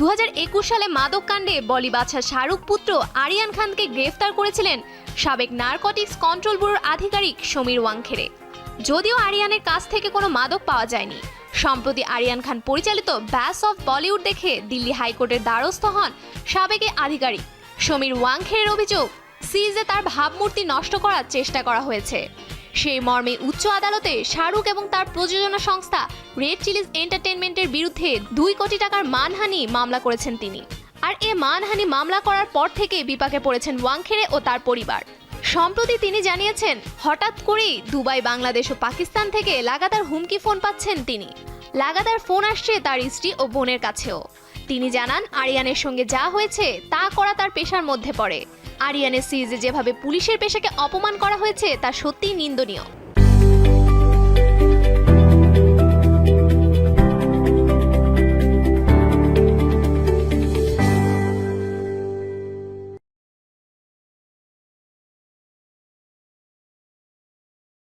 দু হাজার একুশ সালে মাদক কাণ্ডে বলি বাদশা শাহরুখ পুত্র আরিয়ান খানকে গ্রেফতার করেছিলেন সাবেক নার্কটিক্স কন্ট্রোল ব্যুরোর আধিকারিক সমীর ওয়াংখেড়ে। যদিও আরিয়ানের কাছ থেকে কোনো মাদক পাওয়া যায়নি, সম্প্রতি আরিয়ান খান পরিচালিত ব্যাস অফ বলিউড দেখে দিল্লি হাইকোর্টের দ্বারস্থ হন সাবেক আধিকারিক। সমীর ওয়াংখেড়ের অভিযোগ সিজে তার ভাবমূর্তি নষ্ট করার চেষ্টা করা হয়েছে। সেই মর্মে উচ্চ আদালতে শাহরুখ এবং তার প্রযোজনা সংস্থা রেড চিলিজ এন্টারটেনমেন্টের বিরুদ্ধে দুই কোটি টাকার মানহানি মামলা করেছেন তিনি। আর এ মানহানি মামলা করার পর থেকে বিপাকে পড়েছেন ওয়াংখেড়ে ও তার পরিবার। সম্প্রতি তিনি জানিয়েছেন, হঠাৎ করেই দুবাই, বাংলাদেশ ও পাকিস্তান থেকে লাগাতার হুমকি ফোন পাচ্ছেন তিনি। লাগাতার ফোন আসছে তার স্ত্রী ও বোনের কাছেও। তিনি জানান, আরিয়ানের সঙ্গে যা হয়েছে তা করা তার পেশার মধ্যে পড়ে। আরিয়ানের সিরিজে যেভাবে পুলিশের পেশাকে অপমান করা হয়েছে তা সত্যিই নিন্দনীয়।